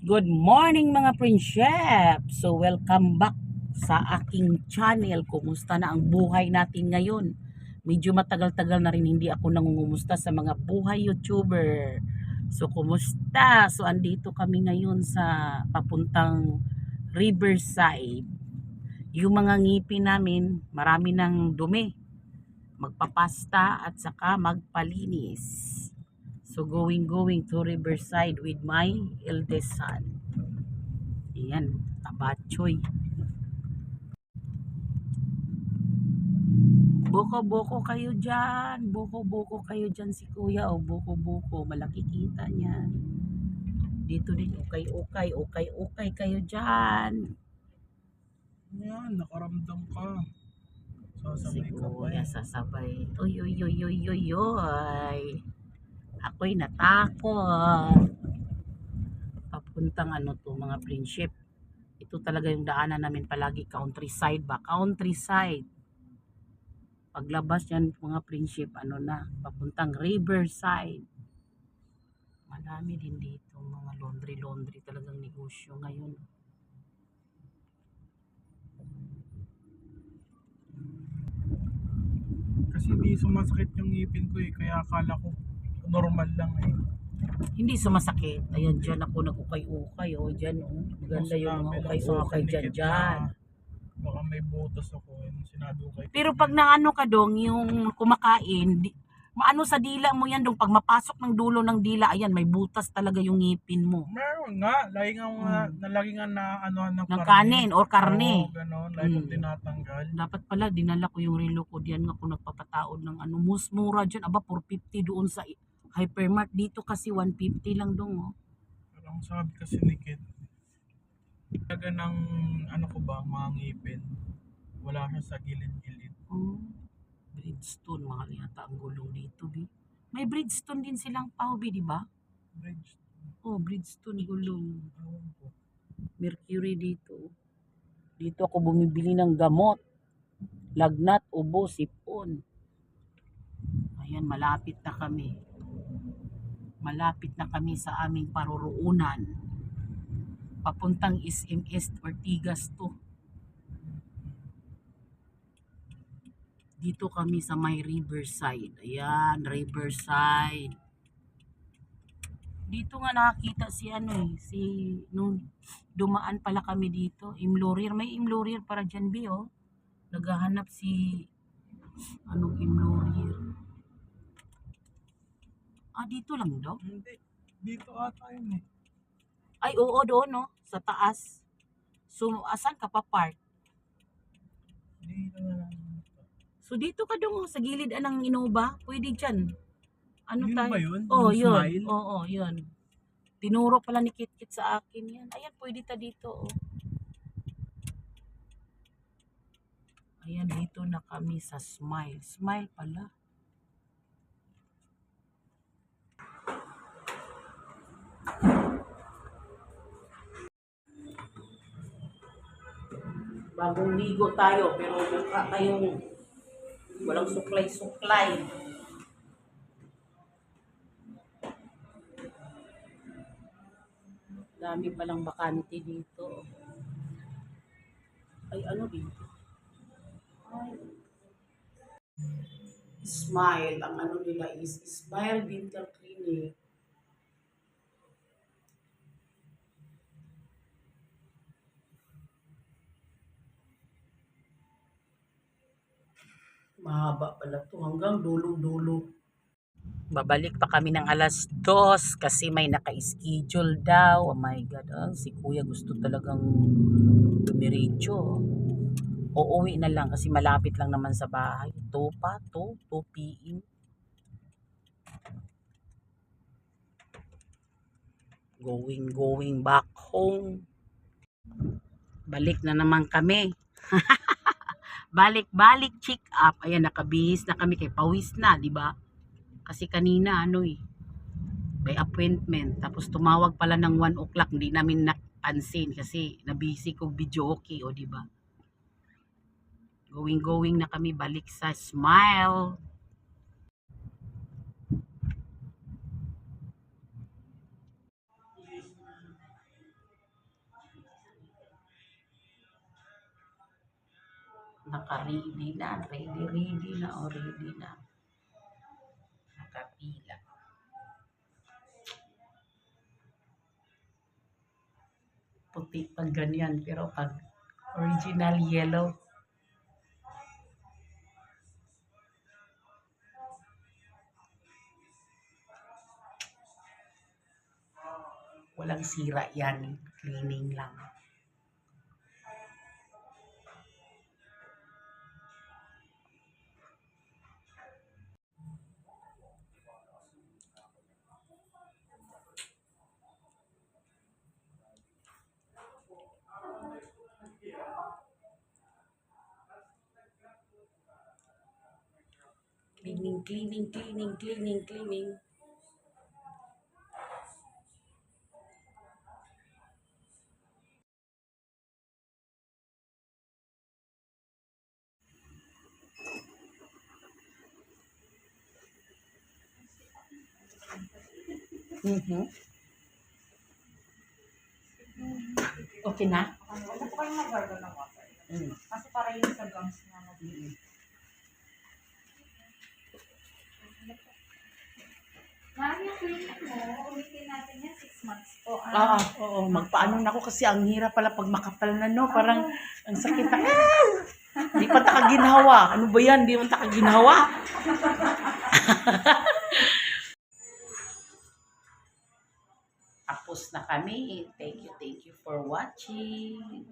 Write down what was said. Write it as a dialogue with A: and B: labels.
A: Good morning mga friendship! So welcome back sa aking channel. Kumusta na ang buhay natin ngayon? Medyo matagal-tagal na rin hindi ako nangungumusta sa mga buhay YouTuber. So kumusta? So andito kami ngayon sa papuntang Riverside. Yung mga ngipin namin, marami ng dumi. Magpapasta at saka magpalinis. So going going to Riverside with my eldest son. Ayan, tabachoy. Boko-boko kayo dyan. Boko-boko kayo dyan si kuya. O boko-boko. Malaki kita niyan. Dito din. Ukay-ukay. Ukay-ukay kayo dyan.
B: Yan, nakaramdam ka. Sasabay ka pa
A: kuya
B: eh.
A: sasabay. Uy, uy, uy, uy, uy, uy. Ako'y natakot. Papuntang ano to mga friendship. Ito talaga yung daanan namin palagi countryside ba? Countryside. Paglabas yan mga friendship ano na papuntang riverside. Marami din dito mga laundry laundry talagang negosyo ngayon.
B: Kasi hindi sumasakit yung ngipin ko eh. Kaya akala ko normal lang eh.
A: Hindi sumasakit. Ayan dyan ako nag-ukay-ukay. O dyan o. Maganda yung mga ukay-ukay dyan dyan.
B: Baka may butas ako. Yung sinabi ko
A: Pero pag
B: na-
A: naano ka dong, yung kumakain, di, maano sa dila mo yan dong, pag mapasok ng dulo ng dila, ayan, may butas talaga yung ngipin mo.
B: Meron nga. Lagi nga,
A: Hmm.
B: na, lagi nga na ano ng,
A: Ng kanin or karne.
B: Oo, ganon. Lagi
A: Hmm.
B: tinatanggal.
A: Dapat pala, dinala ko yung relo ko diyan nga kung nagpapataod ng ano, mus mura dyan, aba, 450 doon sa hypermart. Dito kasi 150 lang dong, oh.
B: Parang sabi kasi ni Kit, talaga ng ano ko ba, mga ngipin. Wala siya sa gilid-gilid.
A: oh. Bridgestone, mahal yata ang gulong dito, bi. May Bridgestone din silang paubi, di ba?
B: Bridge.
A: Oh, Bridgestone gulong. Mercury dito. Dito ako bumibili ng gamot. Lagnat, ubo, sipon. Ayan, malapit na kami. Malapit na kami sa aming paruroonan. Papuntang SM East Ortigas to. Dito kami sa may Riverside. Ayan, Riverside. Dito nga nakakita si ano eh, si nung dumaan pala kami dito, Imlorir, may Imlorir para dyan bi oh. Naghahanap si anong Imlorir. Ah, dito lang daw.
B: Hindi. Dito ata yun eh.
A: Ay, oo doon no, sa taas. So, asan ka pa park?
B: Dito na lang.
A: So, dito ka doon sa gilid anang Innova, pwede dyan. Ano
B: Yun
A: tayo?
B: ba yun?
A: Oh,
B: Yung
A: yun.
B: smile?
A: Oo, yun. Tinuro pala ni Kit Kit sa akin yan. Ayan, pwede ta dito. Oh. Ayan, dito na kami sa Smile. Smile pala. Bagong ligo tayo, pero mukha kayong walang suklay-suklay. Dami palang bakante dito. Ay, ano dito? Ay. Smile. Ang ano nila is Smile Dental Clinic. Mahaba pala to hanggang dulo-dulo. Babalik pa kami ng alas dos kasi may naka-schedule daw. Oh my God. Ah, si kuya gusto talagang dumiretso. Uuwi na lang kasi malapit lang naman sa bahay. 2 pa, 2, 2 p.m. Going, going back home. Balik na naman kami. Balik-balik check up. Ayan, nakabihis na kami kay pawis na, di ba? Kasi kanina, ano eh, may appointment. Tapos tumawag pala ng 1 o'clock. Hindi namin napansin kasi nabisi ko video okay, o di ba? Going-going na kami balik sa Smile. Naka-ready na. Ready, ready na. O, ready na. Nakapila. Puti pag ganyan. Pero pag original yellow, walang sira yan. Cleaning lang. Cleaning, cleaning, cleaning, cleaning, cleaning. Mhm. Okay na?
C: Ano po kayong mag-gargle ng water?
A: Mm.
C: Kasi para yun sa gums na nag Mami, yung clinic mo, ulitin natin yan 6 months po.
A: Ah, oo, magpaano na ako kasi ang hirap pala pag makapal na no, parang ang sakit na. Ah! Di pa ta kaginhawa. Ano ba yan? Di man ta kaginhawa. Tapos na kami. Thank you, thank you for watching.